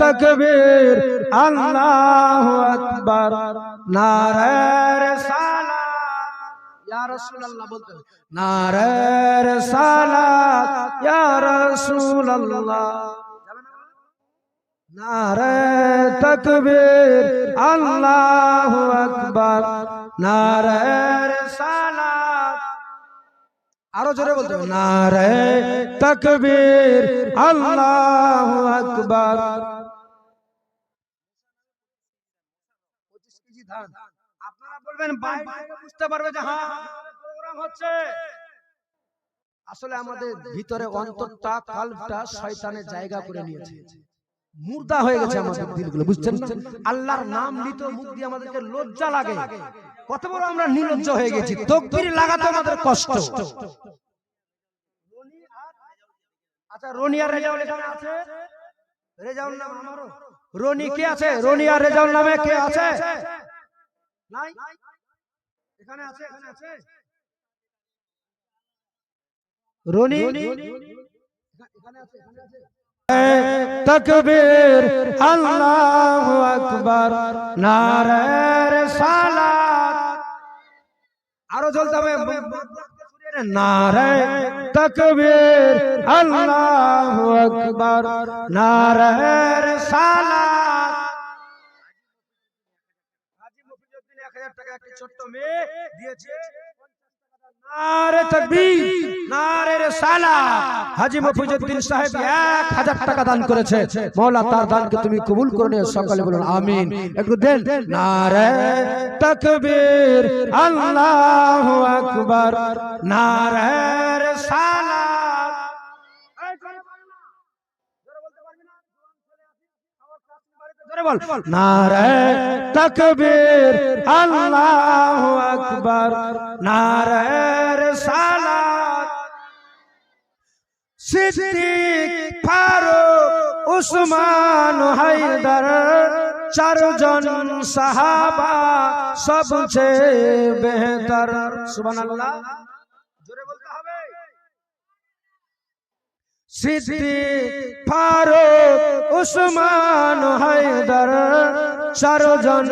তকবীর আল্লাহু আকবার নারে। নারে তকবীর আল্লাহু আকবার নারে সালাত। আরও জোরে বলতে নারে তকবীর আল্লাহু আকবার। আপনারা বলবেন বুঝতে পারবে যে হ্যাঁ প্রোগ্রাম হচ্ছে। আসলে আমাদের ভিতরে অন্তরটা কালবটা শয়তানের জায়গা করে নিয়েছে। মুর্দা হয়ে গেছে আমাদের দিলগুলো বুঝছেন? আল্লাহর নাম নিতে মুখ দিয়ে আমাদেরকে লজ্জা লাগে। কত বড় আমরা নির্লজ্জ হয়ে গেছি। তকবির লাগাতে আমাদের কষ্ট। আচ্ছা রনি আর রেজাউল এখানে আছে? রেজাউল নাম আমারও। রনি কে আছে? রনি আর রেজাউল নামে কে আছে? নাই? এখানে আছে এখানে আছে। রনি? এখানে আছে এখানে আছে। তকবীর আল্লাহু আকবার নারে আরও চলতে হবে নারে তকবীর আল্লাহু আকবার নারে সালাত হাজী মফিজউদ্দিন 1000 টাকা একটি ছোট্ট মেয়ে দিয়েছে নারে তাকবীর নারে রিসালা। হাজী মফিজউদ্দিন সাহেব 1000 টাকা দান করেছে। মাওলা তার দানকে তুমি কবুল করে নিও। সকলে বলুন আমিন। একটু দেন। নারে তাকবীর আল্লাহু আকবার। নারে রিসালাত উসমান হায়দার চারজন সাহাবা সবচেয়ে বেহতর। সুবহানাল্লাহ। জোরে ফারুক উসমান চারজন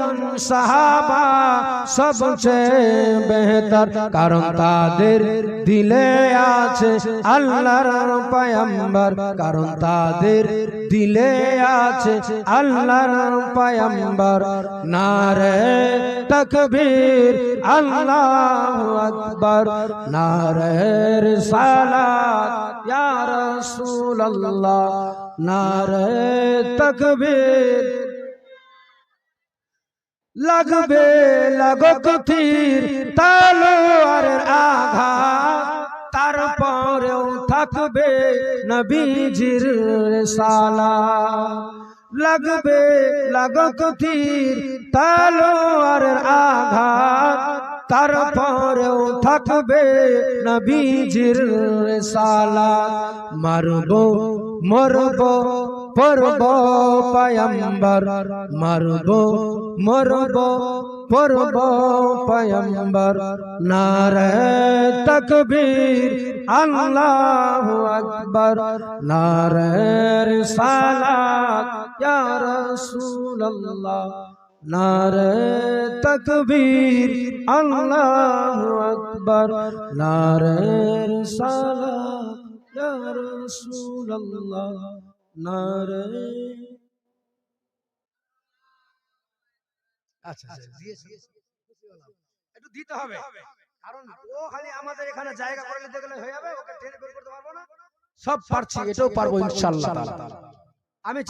সাহাবা সবচেয়ে বেহতর, কারণ তাদের দিলে আছে আল্লাহর পয়ম্বর কারণ তাদের দিলে আছে আল্লাহর পয়ম্বর নারে তকবীর, আল্লাহু আকবার। নারে রিসালাত ইয়া রাসূলুল্লাহ। নারে তকবীর লাগবে লাগক তীর, তালোয়ারের আঘাত। তারপরেও থাকবে নবীজির সালা লাগবে লাগক তীর, তালোয়ারের আঘাত। তারপরেও থাকবে নবীজির সালা মারবো, মরবো, পরব, পায়ম্বর, মারব মরব, পরব, পায়ম্বর। নারে তকবীর, আল্লাহু আকবার। নারে রিসালাত ইয়া রাসূলুল্লাহ। নারে তকবীর, আল্লাহু আকবার। নারে রিসালাত ইয়া রাসূলুল্লাহ। নারে আচ্ছা আচ্ছা দিয়েছি। একটু দিতে হবে। কারণ ও খালি আমাদের এখানে জায়গা করে নিতে গেলে হয়ে যাবে ওকে ট্রেনে বের করতে পারব না। সব পারছি এটাও পারব ইনশাআল্লাহ আমি